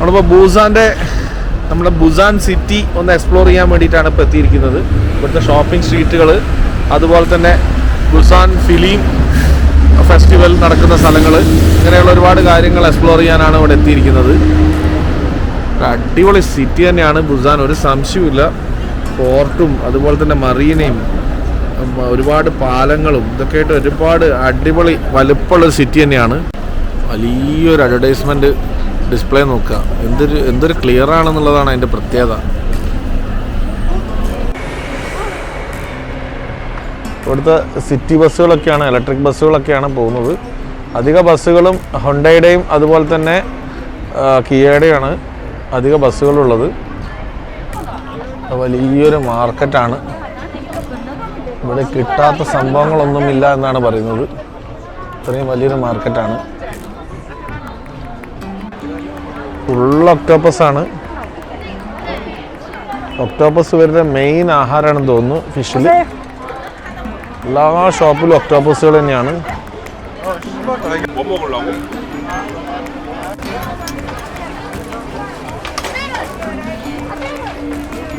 നമ്മളിപ്പോൾ ബൂസാന്റെ നമ്മുടെ Busan city ഒന്ന് എക്സ്പ്ലോർ ചെയ്യാൻ വേണ്ടിയിട്ടാണ് ഇപ്പോൾ എത്തിയിരിക്കുന്നത്. ഇവിടുത്തെ ഷോപ്പിംഗ് സ്ട്രീറ്റുകൾ അതുപോലെ തന്നെ ബുസാൻ ഫിലിം ഫെസ്റ്റിവൽ നടക്കുന്ന സ്ഥലങ്ങൾ ഇങ്ങനെയുള്ള ഒരുപാട് കാര്യങ്ങൾ എക്സ്പ്ലോർ ചെയ്യാനാണ് ഇവിടെ എത്തിയിരിക്കുന്നത്. അടിപൊളി സിറ്റി തന്നെയാണ് ബുസാൻ ഒരു സംശയമില്ല പോർട്ടും അതുപോലെ തന്നെ മറീനയും ഒരുപാട് പാലങ്ങളും ഇതൊക്കെ ആയിട്ട് ഒരുപാട് അടിപൊളി വലുപ്പമുള്ള സിറ്റി തന്നെയാണ്. വലിയൊരു അഡ്വർടൈസ്മെന്റ് ഡിസ്പ്ലേ നോക്കുക. എന്തൊരു എന്തൊരു ക്ലിയർ ആണെന്നുള്ളതാണ് അതിന്റെ പ്രത്യേകത. ഇവിടുത്തെ സിറ്റി ബസ്സുകളൊക്കെയാണ് ഇലക്ട്രിക് ബസ്സുകളൊക്കെയാണ് പോകുന്നത്. അധിക ബസ്സുകളും ഹൊണ്ടയുടെയും അതുപോലെ തന്നെ കിയയുടെയാണ് അധിക ബസ്സുകളുള്ളത്. വലിയൊരു മാർക്കറ്റാണ്. ഇവിടെ കിട്ടാത്ത സംഭവങ്ങളൊന്നുമില്ല എന്നാണ് പറയുന്നത്. ഇത്രയും വലിയൊരു മാർക്കറ്റാണ്. ഫുൾ ഒക്ടോപ്പസ് ആണ്. ഒക്ടോപ്പസ് ഇവരുടെ മെയിൻ ആഹാരമാണെന്ന് തോന്നുന്നു ഫിഷിൽ എല്ലാ ഷോപ്പിലും ഒക്ടോപ്പസുകൾ തന്നെയാണ്.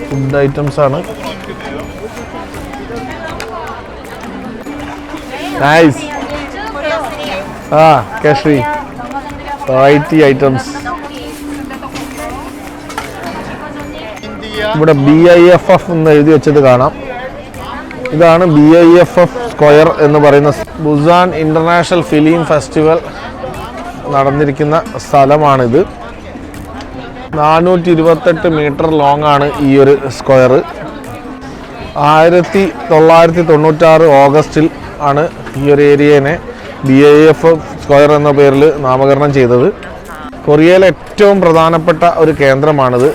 ഫുഡ് ഐറ്റംസ് ആണ്. നൈസ് ആ കേശ്രീ വെറൈറ്റി ഐറ്റംസ് ഇവിടെ ബി ഐ എഫ് എഫ് എന്ന് എഴുതി വെച്ചത് കാണാം. ഇതാണ് B I F F square എന്ന് പറയുന്ന ബുസാൻ ഇന്റർനാഷണൽ ഫിലിം ഫെസ്റ്റിവൽ നടന്നിരിക്കുന്ന സ്ഥലമാണിത്. നാനൂറ്റി ഇരുപത്തെട്ട് മീറ്റർ ലോങ് ആണ് ഈ ഒരു സ്ക്വയർ ആയിരത്തി തൊള്ളായിരത്തി തൊണ്ണൂറ്റാറ് ഓഗസ്റ്റിൽ ആണ് ഈ ഒരു ഏരിയനെ ബി ഐ എഫ് സ്ക്വയർ എന്ന പേരിൽ നാമകരണം ചെയ്തത്. കൊറിയയിലെ ഏറ്റവും പ്രധാനപ്പെട്ട ഒരു കേന്ദ്രമാണിത്.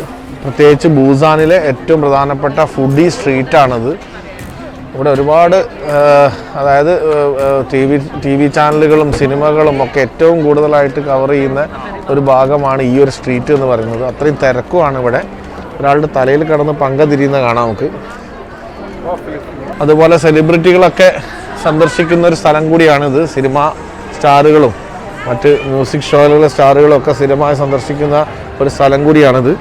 പ്രത്യേകിച്ച് ബൂസാനിലെ ഏറ്റവും പ്രധാനപ്പെട്ട ഫുഡി സ്ട്രീറ്റാണത് ഇവിടെ ഒരുപാട് അതായത് ടി വി ടി വി ചാനലുകളും സിനിമകളും ഒക്കെ ഏറ്റവും കൂടുതലായിട്ട് കവർ ചെയ്യുന്ന ഒരു ഭാഗമാണ് ഈ ഒരു സ്ട്രീറ്റ് എന്ന് പറയുന്നത്. അത്രയും തിരക്കുമാണ് ഇവിടെ. ഒരാളുടെ തലയിൽ കിടന്ന് പങ്ക തിരിയുന്ന കാണാം നമുക്ക്. അതുപോലെ സെലിബ്രിറ്റികളൊക്കെ സന്ദർശിക്കുന്ന ഒരു സ്ഥലം കൂടിയാണിത്. സിനിമ സ്റ്റാറുകളും മറ്റ് മ്യൂസിക് ഷോയിലുള്ള സ്റ്റാറുകളും ഒക്കെ സ്ഥിരമായി സന്ദർശിക്കുന്ന ഒരു സ്ഥലം കൂടിയാണിത്.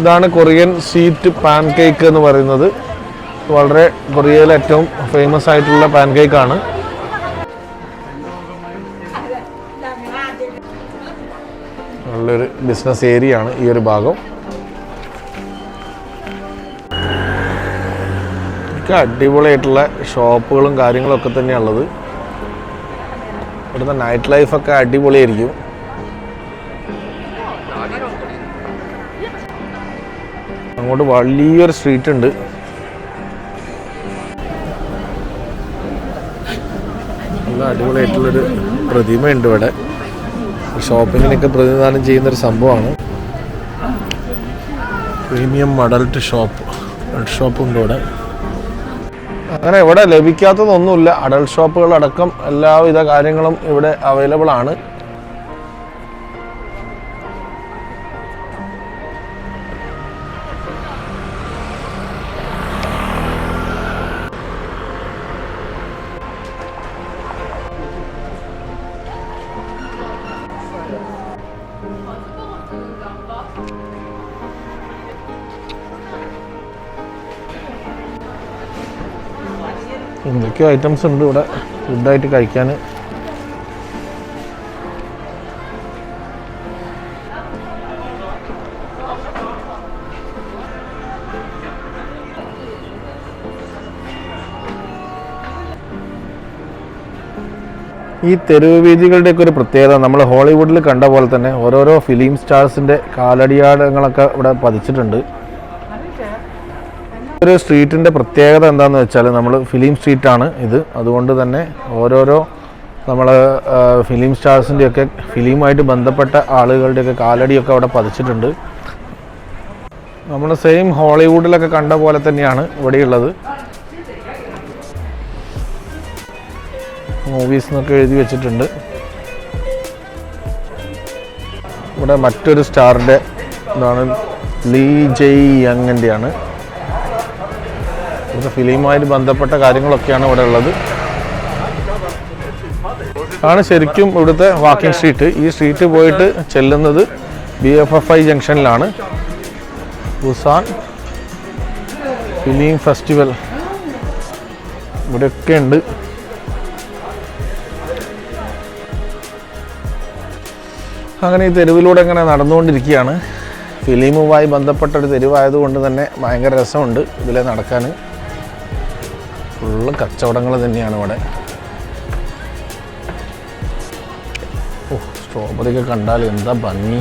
ഇതാണ് കൊറിയൻ സ്വീറ്റ് പാൻ കേക്ക് എന്ന് പറയുന്നത്. വളരെ കൊറിയയിലെ ഏറ്റവും ഫേമസ് ആയിട്ടുള്ള പാൻ ആണ്. നല്ലൊരു ബിസിനസ് ഏരിയ ആണ് ഈ ഒരു ഭാഗം. ഒക്കെ അടിപൊളിയായിട്ടുള്ള ഷോപ്പുകളും കാര്യങ്ങളും ഒക്കെ തന്നെയാണുള്ളത് ഇവിടുത്തെ നൈറ്റ് ലൈഫൊക്കെ അടിപൊളിയായിരിക്കും. അങ്ങോട്ട് വലിയൊരു സ്ട്രീറ്റ് ഉണ്ട്. നല്ല അടിപൊളിയായിട്ടുള്ളൊരു പ്രതിമയുണ്ട് ഇവിടെ. ഷോപ്പിങ്ങിനൊക്കെ പ്രതിനിധാനം ചെയ്യുന്നൊരു സംഭവമാണ്. Premium adult shop adult shop ഉണ്ട് ഇവിടെ. അങ്ങനെ ഇവിടെ ലഭിക്കാത്തതൊന്നുമില്ല. അഡൽട്ട് ഷോപ്പുകളടക്കം എല്ലാവിധ കാര്യങ്ങളും ഇവിടെ അവൈലബിൾ ആണ്. എന്തൊക്കെയോ ഐറ്റംസ് ഉണ്ട് ഇവിടെ. ഫുഡായിട്ട് കഴിക്കാൻ. ഈ തെരുവ് വീതികളുടെയൊക്കെ ഒരു പ്രത്യേകത നമ്മൾ ഹോളിവുഡിൽ കണ്ട പോലെ തന്നെ ഓരോരോ ഫിലിം സ്റ്റാർസിന്റെ കാലടിയാടങ്ങളൊക്കെ ഇവിടെ പതിച്ചിട്ടുണ്ട്. ഒരു സ്ട്രീറ്റിന്റെ പ്രത്യേകത എന്താണെന്ന് വെച്ചാൽ നമ്മൾ ഫിലിം സ്ട്രീറ്റാണ് ഇത്. അതുകൊണ്ട് തന്നെ ഓരോരോ നമ്മൾ ഫിലിം സ്റ്റാർസിന്റെയൊക്കെ ഫിലിമായിട്ട് ബന്ധപ്പെട്ട ആളുകളുടെയൊക്കെ കാലടിയൊക്കെ അവിടെ പതിച്ചിട്ടുണ്ട്. നമ്മൾ സെയിം ഹോളിവുഡിലൊക്കെ കണ്ട പോലെ തന്നെയാണ് ഇവിടെയുള്ളത്. മൂവീസ് എന്നൊക്കെ എഴുതി വെച്ചിട്ടുണ്ട്. ഇവിടെ മറ്റൊരു സ്റ്റാറിന്റെ ഇതാണ് ലീ ജെയ് യങ്ങിന്റെയാണ് ഇവിടുത്തെ ഫിലിമുമായിട്ട് ബന്ധപ്പെട്ട കാര്യങ്ങളൊക്കെയാണ് ഇവിടെ ഉള്ളത്. ആണ് ശരിക്കും ഇവിടുത്തെ വാക്കിംഗ് സ്ട്രീറ്റ് ഈ സ്ട്രീറ്റ് പോയിട്ട് ചെല്ലുന്നത് ബി എഫ് എഫ് ഐ ജംഗ്ഷനിലാണ് ബുസാൻ ഫിലിം ഫെസ്റ്റിവൽ ഇവിടെയൊക്കെ ഉണ്ട്. അങ്ങനെ ഈ തെരുവിലൂടെ ഇങ്ങനെ നടന്നുകൊണ്ടിരിക്കുകയാണ്. ഫിലിമുമായി ബന്ധപ്പെട്ട ഒരു തെരുവായതുകൊണ്ട് തന്നെ ഭയങ്കര രസമുണ്ട് ഇതിലെ നടക്കാൻ ഫുള്ള് കച്ചവടങ്ങൾ തന്നെയാണ് ഇവിടെ. ഓ സ്ട്രോബെറി ഒക്കെ കണ്ടാൽ എന്താ ഭംഗി.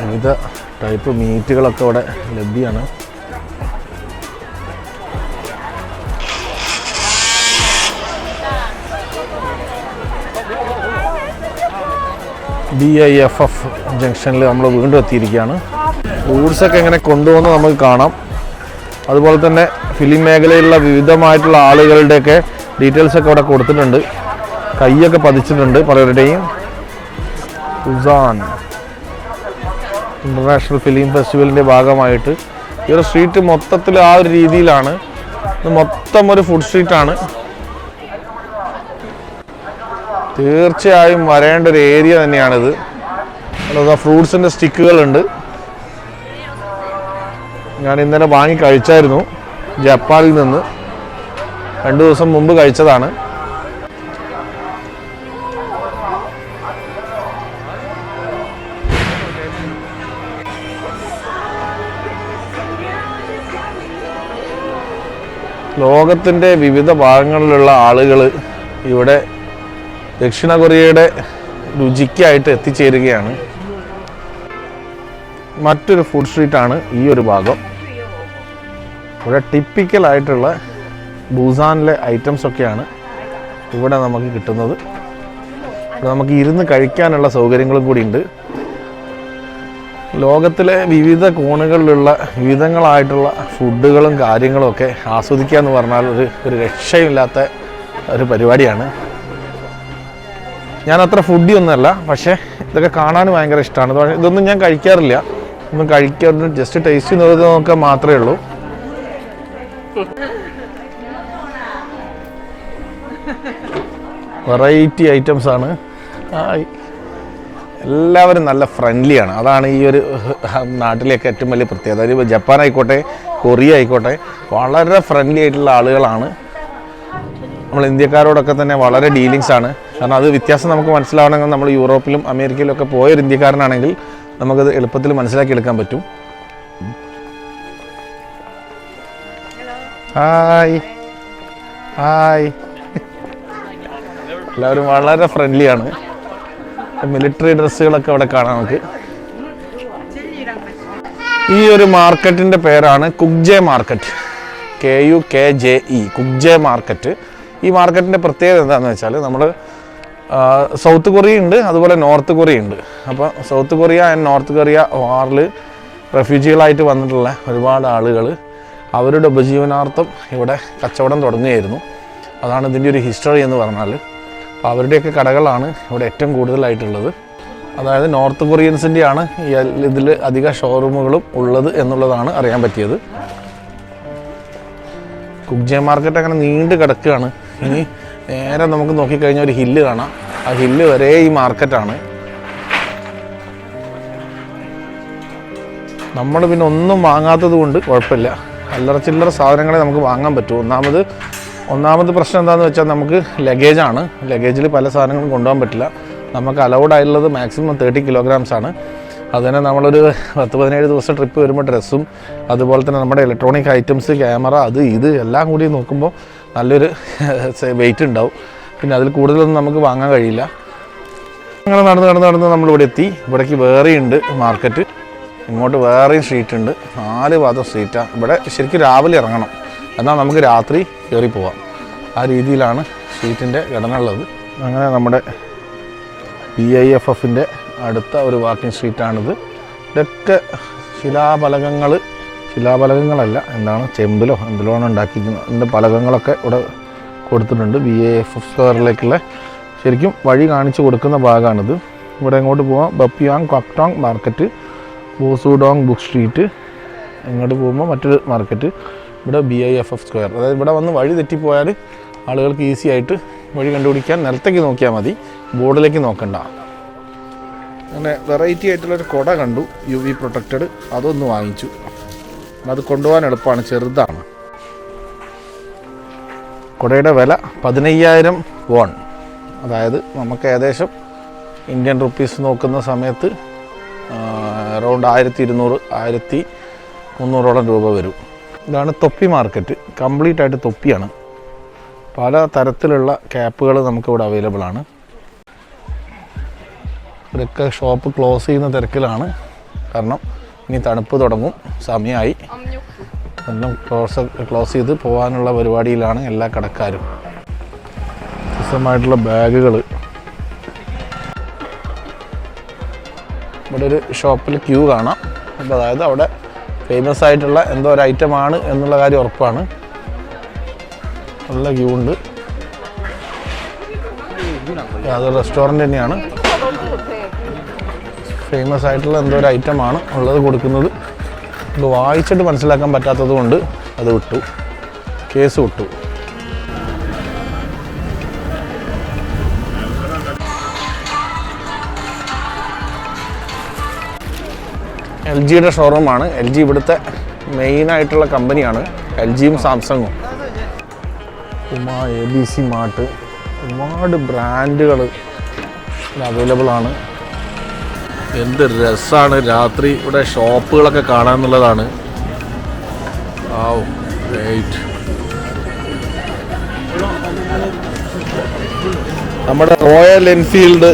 വിവിധ ടൈപ്പ് മീറ്റുകളൊക്കെ ഇവിടെ ലഭ്യമാണ്. ബി ഐ എഫ് എഫ് ജംഗ്ഷനിൽ നമ്മൾ വീണ്ടും എത്തിയിരിക്കുകയാണ്. ഫ്രൂട്ട്സൊക്കെ എങ്ങനെ കൊണ്ടുവന്ന് നമുക്ക് കാണാം. അതുപോലെ തന്നെ ഫിലിം മേഖലയിലുള്ള വിവിധമായിട്ടുള്ള ആളുകളുടെയൊക്കെ ഡീറ്റെയിൽസൊക്കെ ഇവിടെ കൊടുത്തിട്ടുണ്ട്. കൈയൊക്കെ പതിച്ചിട്ടുണ്ട് പലരുടെയും. ഉസാൻ ഇന്റർനാഷണൽ ഫിലിം ഫെസ്റ്റിവലിന്റെ ഭാഗമായിട്ട്. ഈ ഒരു സ്ട്രീറ്റ് മൊത്തത്തിൽ ആ ഒരു രീതിയിലാണ്. ഇത് മൊത്തം ഒരു ഫുഡ് സ്ട്രീറ്റാണ് തീർച്ചയായും വരേണ്ട ഒരു ഏരിയ തന്നെയാണിത്. ഫ്രൂട്ട്സിന്റെ സ്റ്റിക്കുകളുണ്ട്. ഞാൻ ഇന്നലെ വാങ്ങി കഴിച്ചായിരുന്നു ജപ്പാനിൽ നിന്ന്. രണ്ട് ദിവസം മുമ്പ് കഴിച്ചതാണ്. ലോകത്തിന്റെ വിവിധ ഭാഗങ്ങളിലുള്ള ആളുകൾ ഇവിടെ ദക്ഷിണ കൊറിയയുടെ രുചിക്കായിട്ട് എത്തിച്ചേരുകയാണ്. മറ്റൊരു ഫുഡ് സ്ട്രീറ്റാണ് ഈ ഒരു ഭാഗം. ഇവിടെ ടിപ്പിക്കൽ ആയിട്ടുള്ള ബൂസാനിലെ ഐറ്റംസ് ഒക്കെയാണ് ഇവിടെ നമുക്ക് കിട്ടുന്നത്. ഇവിടെ നമുക്ക് ഇരുന്ന് കഴിക്കാനുള്ള സൗകര്യങ്ങളും കൂടി ഉണ്ട്. ലോകത്തിലെ വിവിധ കോണുകളിലുള്ള വിവിധങ്ങളായിട്ടുള്ള ഫുഡുകളും കാര്യങ്ങളും ഒക്കെ ആസ്വദിക്കുക എന്ന് പറഞ്ഞാൽ ഒരു ഒരു രക്ഷയില്ലാത്ത ഒരു പരിപാടിയാണ്. ഞാൻ അത്ര ഫുഡി ഒന്നുമല്ല പക്ഷേ ഇതൊക്കെ കാണാൻ ഭയങ്കര ഇഷ്ടമാണ് ഇതൊന്നും ഞാൻ കഴിക്കാറില്ല. ഒന്നും കഴിക്കാറില്ല ജസ്റ്റ് ടേസ്റ്റ് ചെയ്ത് നോക്കാൻ മാത്രമേ ഉള്ളൂ. വെറൈറ്റി ഐറ്റംസ് ആണ്. എല്ലാവരും നല്ല ഫ്രണ്ട്ലിയാണ് അതാണ് ഈ ഒരു നാട്ടിലേക്ക് ഏറ്റവും വലിയ പ്രത്യേകത. ഒരു ജപ്പാൻ ആയിക്കോട്ടെ കൊറിയ ആയിക്കോട്ടെ വളരെ ഫ്രണ്ട്ലി ആയിട്ടുള്ള ആളുകളാണ്. നമ്മൾ ഇന്ത്യക്കാരോടൊക്കെ തന്നെ വളരെ ഡീലിങ്സ് ആണ്. കാരണം അത് വ്യത്യാസം നമുക്ക് മനസ്സിലാവണമെങ്കിൽ നമ്മൾ യൂറോപ്പിലും അമേരിക്കയിലും ഒക്കെ പോയൊരു ഇന്ത്യക്കാരനാണെങ്കിൽ നമുക്കത് എളുപ്പത്തിൽ മനസ്സിലാക്കി എടുക്കാൻ പറ്റും. ഹായ്. ഹായ്. എല്ലാവരും വളരെ ഫ്രണ്ട്ലിയാണ്. മിലിറ്ററി ഡ്രസ്സുകളൊക്കെ അവിടെ കാണാം നമുക്ക്. ഈ ഒരു മാർക്കറ്റിന്റെ പേരാണ് Gukje market. K U K J E Gukje market. ഈ മാർക്കറ്റിന്റെ പ്രത്യേകത എന്താണെന്ന് വെച്ചാൽ നമ്മൾ സൗത്ത് കൊറിയ ഉണ്ട് അതുപോലെ നോർത്ത് കൊറിയ ഉണ്ട്. അപ്പോൾ South Korea and North Korea വാറിൽ റെഫ്യൂജികളായിട്ട് വന്നിട്ടുള്ള ഒരുപാട് ആളുകൾ അവരുടെ ഉപജീവനാർത്ഥം ഇവിടെ കച്ചവടം തുടങ്ങുകയായിരുന്നു. അതാണ് ഇതിന്റെ ഒരു ഹിസ്റ്ററി എന്ന് പറഞ്ഞാൽ അപ്പോൾ അവരുടെയൊക്കെ കടകളാണ് ഇവിടെ ഏറ്റവും കൂടുതലായിട്ടുള്ളത്. അതായത് നോർത്ത് കൊറിയൻസിന്റെയാണ് ഇതിൽ അധിക ഷോറൂമുകളും ഉള്ളത് എന്നുള്ളതാണ് അറിയാൻ പറ്റിയത്. കുക്ജെ മാർക്കറ്റ് അങ്ങനെ നീണ്ട് കിടക്കുകയാണ്. ഇനി നേരെ നമുക്ക് നോക്കിക്കഴിഞ്ഞാൽ ഒരു ഹില്ല് കാണാം. ആ ഹില്ല് വരെ ഈ മാർക്കറ്റാണ്. നമ്മൾ പിന്നെ ഒന്നും വാങ്ങാത്തത് കൊണ്ട് കുഴപ്പമില്ല. അല്ലറ ചില്ലറ സാധനങ്ങളെ നമുക്ക് വാങ്ങാൻ പറ്റൂ. ഒന്നാമത് ഒന്നാമത് പ്രശ്നം എന്താണെന്ന് വെച്ചാൽ നമുക്ക് ലഗേജാണ്. ലഗേജിൽ പല സാധനങ്ങളും കൊണ്ടുപോകാൻ പറ്റില്ല. നമുക്ക് അലൗഡ് ആയിട്ടുള്ളത് മാക്സിമം തേർട്ടി കിലോഗ്രാംസ് ആണ്. അതുതന്നെ നമ്മളൊരു പത്ത് പതിനേഴ് ദിവസം ട്രിപ്പ് വരുമ്പോൾ ഡ്രസ്സും അതുപോലെ തന്നെ നമ്മുടെ ഇലക്ട്രോണിക് ഐറ്റംസ് ക്യാമറ അത് ഇത് എല്ലാം കൂടി നോക്കുമ്പോൾ നല്ലൊരു വെയിറ്റ് ഉണ്ടാവും. പിന്നെ അതിൽ കൂടുതലൊന്നും നമുക്ക് വാങ്ങാൻ കഴിയില്ല. അങ്ങനെ നടന്ന് നടന്ന് നടന്ന് നമ്മളിവിടെ എത്തി. ഇവിടേക്ക് വേറെയുണ്ട് മാർക്കറ്റ് ഇങ്ങോട്ട് വേറെയും സ്ട്രീറ്റ് ഉണ്ട്. നാല് ഭാഗം സ്ട്രീറ്റാണ് ഇവിടെ ശരിക്കും രാവിലെ ഇറങ്ങണം. എന്നാൽ നമുക്ക് രാത്രി കയറി പോവാം. ആ രീതിയിലാണ് സ്ട്രീറ്റിന്റെ ഘടന ഉള്ളത്. അങ്ങനെ നമ്മുടെ പി ഐ എഫ് എഫിന്റെ അടുത്ത ഒരു വാക്കിംഗ് സ്ട്രീറ്റാണിത് ഇതൊക്കെ ശിലാഫലകങ്ങൾ ശിലാഫലകങ്ങളല്ല എന്താണ്? ചെമ്പിലോ എന്തിലോ ആണ് ഉണ്ടാക്കിയിരിക്കുന്നത്. അതിന്റെ പലകങ്ങളൊക്കെ ഇവിടെ കൊടുത്തിട്ടുണ്ട്. ബി എ എഫ് എഫ് സ്ക്വയറിലേക്കുള്ള ശരിക്കും വഴി കാണിച്ചു കൊടുക്കുന്ന ഭാഗമാണിത്. ഇവിടെ ഇങ്ങോട്ട് പോവാം. Bupyeong Kkangtong market Bosudong book street ഇങ്ങോട്ട് പോകുമ്പോൾ മറ്റൊരു മാർക്കറ്റ് ഇവിടെ B I F F square അതായത് ഇവിടെ വന്ന് വഴി തെറ്റിപ്പോയാൽ ആളുകൾക്ക് ഈസി ആയിട്ട് വഴി കണ്ടുപിടിക്കാൻ നിലത്തേക്ക് നോക്കിയാൽ മതി. ബോർഡിലേക്ക് നോക്കണ്ട. അങ്ങനെ വെറൈറ്റി ആയിട്ടുള്ളൊരു കുട കണ്ടു. യു വി പ്രൊട്ടക്റ്റഡ് അതൊന്ന് വാങ്ങിച്ചു. അത് കൊണ്ടുപോകാൻ എളുപ്പമാണ് ചെറുതാണ്. കുടയുടെ വില പതിനയ്യായിരം വോൺ അതായത് നമുക്ക് ഏകദേശം ഇന്ത്യൻ റുപ്പീസ് നോക്കുന്ന സമയത്ത് അറൗണ്ട് ആയിരത്തി ഇരുന്നൂറ് ആയിരത്തി മുന്നൂറോളം രൂപ വരും. ഇതാണ് തൊപ്പി മാർക്കറ്റ്. കംപ്ലീറ്റ് ആയിട്ട് തൊപ്പിയാണ്. പല തരത്തിലുള്ള ക്യാപ്പുകൾ നമുക്കിവിടെ അവൈലബിൾ ആണ്. ഇവരൊക്കെ ഷോപ്പ് ക്ലോസ് ചെയ്യുന്ന തിരക്കിലാണ്. കാരണം ഇനി തണുപ്പ് തുടങ്ങും. സമയമായി എല്ലാം ക്ലോസ് ക്ലോസ് ചെയ്ത് പോകാനുള്ള പരിപാടിയിലാണ് എല്ലാ കടക്കാരും. വ്യത്യസ്തമായിട്ടുള്ള ബാഗുകൾ ഇവിടെ ഒരു ഷോപ്പിൽ ക്യൂ കാണാം. അപ്പോൾ അതായത് അവിടെ ഫേമസ് ആയിട്ടുള്ള എന്തോ ഒരു ഐറ്റം ആണ് എന്നുള്ള കാര്യം ഉറപ്പാണ്. നല്ല ക്യൂ ഉണ്ട്. അത് റെസ്റ്റോറന്റ് തന്നെയാണ്. ഫേമസ് ആയിട്ടുള്ള എന്തോ ഒരു ഐറ്റം ആണ് ഉള്ളത് കൊടുക്കുന്നത്. ഇത് വായിച്ചിട്ട് മനസ്സിലാക്കാൻ പറ്റാത്തത് കൊണ്ട് അത് വിട്ടു. കേസ് വിട്ടു. എൽ ജിയുടെ ഷോറൂമാണ് എൽ ജി ഇവിടുത്തെ മെയിൻ ആയിട്ടുള്ള കമ്പനിയാണ് എൽ ജിയും സാംസങ്ങും. ഉമ എ ബി സി മാർട്ട് ഒരുപാട് ബ്രാൻഡുകൾ അവൈലബിൾ ആണ്. എന്ത് രസമാണ് രാത്രി ഇവിടെ ഷോപ്പുകളൊക്കെ കാണാന്നുള്ളതാണ്. നമ്മുടെ റോയൽ എൻഫീൽഡ്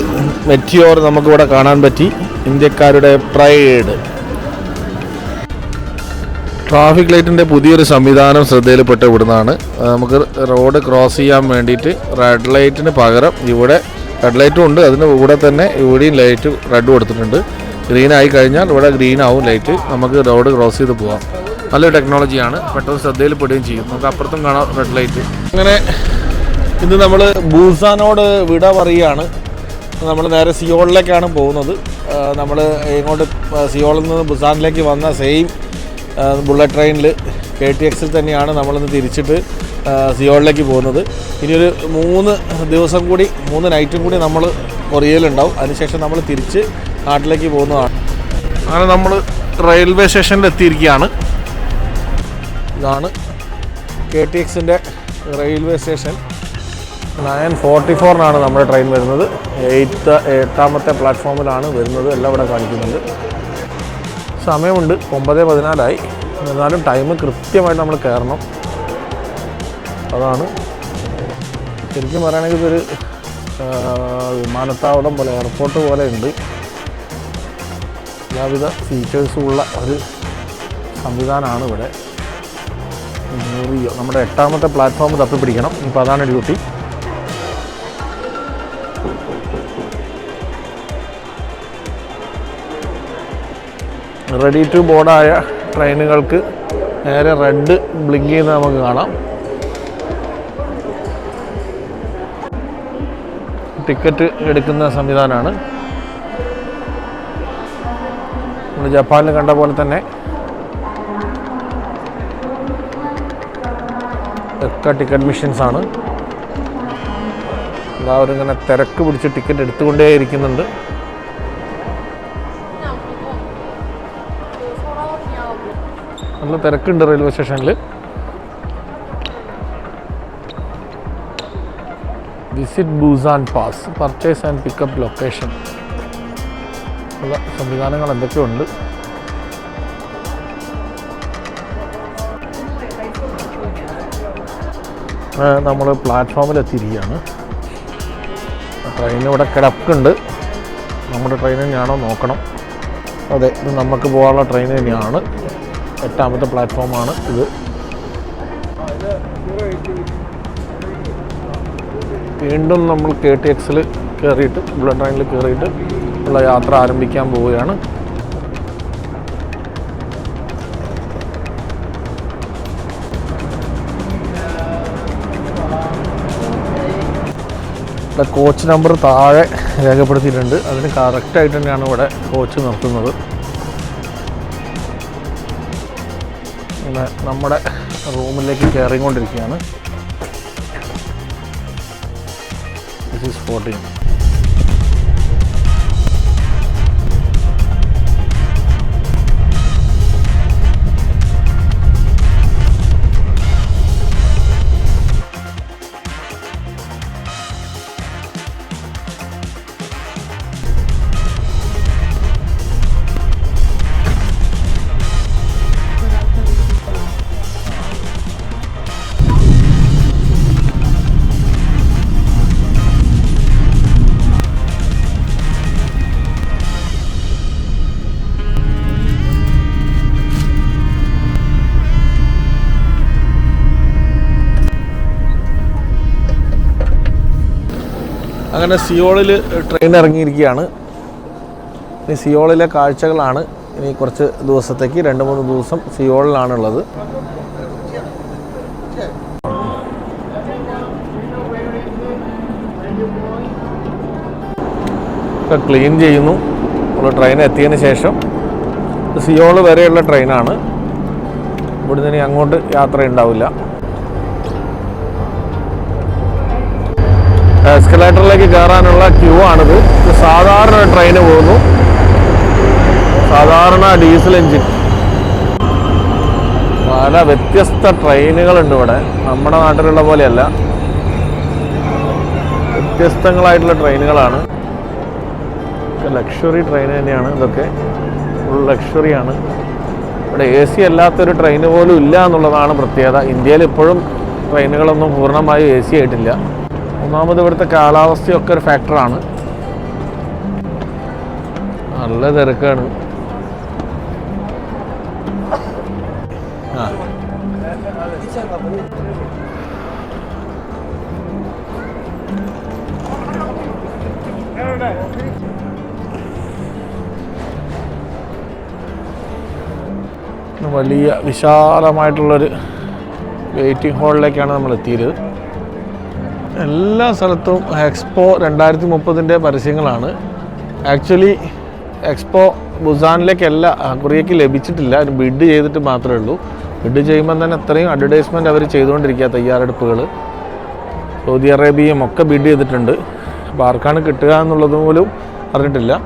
മെറ്റിയോർ നമുക്കിവിടെ കാണാൻ പറ്റി. ഇന്ത്യക്കാരുടെ പ്രൈഡ്. ട്രാഫിക് ലൈറ്റിന്റെ പുതിയൊരു സംവിധാനം ശ്രദ്ധയിൽപ്പെട്ട് ഇവിടുന്നാണ്. നമുക്ക് റോഡ് ക്രോസ് ചെയ്യാൻ വേണ്ടിയിട്ട് റെഡ് ലൈറ്റിന് പകരം ഇവിടെ റെഡ് ലൈറ്റും ഉണ്ട്. അതിന് കൂടെ തന്നെ ഇവിടെയും ലൈറ്റ് റെഡ് കൊടുത്തിട്ടുണ്ട് ഗ്രീൻ ആയി കഴിഞ്ഞാൽ ഇവിടെ ഗ്രീൻ ആവും ലൈറ്റ് നമുക്ക് റോഡ് ക്രോസ് ചെയ്ത് പോവാം. നല്ലൊരു ടെക്നോളജിയാണ് പെട്ടെന്ന് ശ്രദ്ധയിൽപ്പെടുകയും ചെയ്യും. നമുക്ക് അപ്പുറത്തും കാണാം റെഡ് ലൈറ്റ് അങ്ങനെ ഇന്ന് നമ്മൾ ബൂസാനോട് വിട പറയുകയാണ്. നമ്മൾ നേരെ സിയോളിലേക്കാണ് പോകുന്നത്. നമ്മൾ ഇങ്ങോട്ട് സിയോളിൽ നിന്ന് ബുസാനിലേക്ക് വന്ന സെയിം ബുള്ളറ്റ് ട്രെയിനിൽ കെ ടി എക്സിൽ തന്നെയാണ് നമ്മളിന്ന് തിരിച്ചിട്ട് സിയോളിലേക്ക് പോകുന്നത്. ഇനിയൊരു മൂന്ന് ദിവസം കൂടി മൂന്ന് നൈറ്റും കൂടി നമ്മൾ കൊറിയയിലുണ്ടാവും. അതിനുശേഷം നമ്മൾ തിരിച്ച് നാട്ടിലേക്ക് പോകുന്നതാണ്. അങ്ങനെ നമ്മൾ റെയിൽവേ സ്റ്റേഷനിൽ എത്തിയിരിക്കുകയാണ്. ഇതാണ് കെ ടി എക്സിന്റെ റെയിൽവേ സ്റ്റേഷൻ നയൻ ഫോർട്ടി ഫോറിനാണ് നമ്മുടെ ട്രെയിൻ വരുന്നത്. എയ്ത്ത് എട്ടാമത്തെ പ്ലാറ്റ്ഫോമിലാണ് വരുന്നത്. എല്ലാം ഇവിടെ കാണിക്കുന്നുണ്ട്. സമയമുണ്ട് ഒമ്പത് പതിനാലായി. എന്നാലും ടൈം കൃത്യമായിട്ട് നമ്മൾ കയറണം. അതാണ്. ശരിക്കും പറയുകയാണെങ്കിൽ ഇതൊരു വിമാനത്താവളം പോലെ എയർപോർട്ട് പോലെ ഉണ്ട്. എല്ലാവിധ ഫീച്ചേഴ്സും ഉള്ള ഒരു സംവിധാനമാണ് ഇവിടെ. നമ്മുടെ എട്ടാമത്തെ പ്ലാറ്റ്ഫോം തപ്പി പിടിക്കണം ഇപ്പോൾ അതാണ് ഡ്യൂട്ടി റെഡി ടു ബോർഡായ ട്രെയിനുകൾക്ക് നേരെ റെഡ് ബ്ലിങ്ക് ചെയ്യുന്നത് നമുക്ക് കാണാം. ടിക്കറ്റ് എടുക്കുന്ന സംവിധാനമാണ്. നമ്മൾ ജപ്പാനിൽ കണ്ട പോലെ തന്നെ ഒക്കെ ടിക്കറ്റ് മെഷീൻസ് ആണ്. എല്ലാവരും ഇങ്ങനെ തിരക്ക് പിടിച്ച് ടിക്കറ്റ് എടുത്തുകൊണ്ടേ ഇരിക്കുന്നുണ്ട് നല്ല തിരക്കുണ്ട് റെയിൽവേ സ്റ്റേഷനിൽ. Visit Busan pass purchase and pickup location ഉള്ള സംവിധാനങ്ങൾ എന്തൊക്കെയുണ്ട്? നമ്മൾ പ്ലാറ്റ്ഫോമിൽ എത്തിയിരിക്കുകയാണ്. ട്രെയിൻ ഇവിടെ കിടക്കുന്നുണ്ട് നമ്മുടെ ട്രെയിൻ തന്നെയാണോ നോക്കണം. അതെ ഇത് നമുക്ക് പോകാനുള്ള ട്രെയിൻ തന്നെയാണ്. എട്ടാമത്തെ പ്ലാറ്റ്ഫോമാണ് ഇത്. വീണ്ടും നമ്മൾ കെ ടി എക്സിൽ കയറിയിട്ട് ബുള്ളറ്റ് ട്രെയിനിൽ കയറിയിട്ട് ഉള്ള യാത്ര ആരംഭിക്കാൻ പോവുകയാണ്. ഇവിടെ കോച്ച് നമ്പർ താഴെ രേഖപ്പെടുത്തിയിട്ടുണ്ട്. അതിന് കറക്റ്റായിട്ട് തന്നെയാണ് ഇവിടെ കോച്ച് നിർത്തുന്നത്. നമ്മുടെ റൂമിലേക്ക് കയറിക്കൊണ്ടിരിക്കുകയാണ് is 14 അങ്ങനെ സിയോളിൽ ട്രെയിൻ ഇറങ്ങിയിരിക്കുകയാണ്. ഇനി സിയോളിലെ കാഴ്ചകളാണ് ഇനി കുറച്ച് ദിവസത്തേക്ക് രണ്ട് മൂന്ന് ദിവസം സിയോളിലാണുള്ളത്. ക്ലീൻ ചെയ്യുന്നു. നമ്മൾ ട്രെയിൻ എത്തിയതിന് ശേഷം സിയോൾ വരെയുള്ള ട്രെയിനാണ്. ഇവിടുന്ന് ഇനി അങ്ങോട്ട് യാത്ര ഉണ്ടാവില്ല. എസ്കലേറ്ററിലേക്ക് കയറാനുള്ള ക്യൂ ആണിത്. സാധാരണ ട്രെയിന് പോകുന്നു. സാധാരണ ഡീസൽ എഞ്ചിൻ. പല വ്യത്യസ്ത ട്രെയിനുകളുണ്ട് ഇവിടെ. നമ്മുടെ നാട്ടിലുള്ള പോലെയല്ല. വ്യത്യസ്തങ്ങളായിട്ടുള്ള ട്രെയിനുകളാണ്. ലക്ഷറി ട്രെയിൻ തന്നെയാണ്. ഇതൊക്കെ ഫുൾ ലക്ഷറിയാണ് ഇവിടെ എ സി അല്ലാത്തൊരു ട്രെയിൻ പോലും ഇല്ല എന്നുള്ളതാണ് പ്രത്യേകത. ഇന്ത്യയിൽ ഇപ്പോഴും ട്രെയിനുകളൊന്നും പൂർണമായും എ സി ആയിട്ടില്ല. ഒന്നാമത് ഇവിടുത്തെ കാലാവസ്ഥയൊക്കെ ഒരു ഫാക്ടറാണ് നല്ല തിരക്കാണ്. വലിയ വിശാലമായിട്ടുള്ളൊരു വെയിറ്റിംഗ് ഹാളിലേക്കാണ് നമ്മൾ എത്തിയത് എല്ലാ സ്ഥലത്തും എക്സ്പോ രണ്ടായിരത്തി മുപ്പതിന്റെ പരസ്യങ്ങളാണ്. ആക്ച്വലി എക്സ്പോ ബുസാനിലേക്കല്ല കൊറിയയ്ക്ക് ലഭിച്ചിട്ടില്ല. ഒരു ബിഡ് ചെയ്തിട്ട് മാത്രമേ ഉള്ളൂ. ബിഡ് ചെയ്യുമ്പോൾ തന്നെ അത്രയും അഡ്വർടൈസ്മെന്റ് അവർ ചെയ്തുകൊണ്ടിരിക്കുക തയ്യാറെടുപ്പുകൾ. സൗദി അറേബ്യയും ഒക്കെ ബിഡ് ചെയ്തിട്ടുണ്ട്. അപ്പോൾ ആർക്കാണ് കിട്ടുക എന്നുള്ളത് പോലും അറിഞ്ഞിട്ടില്ല.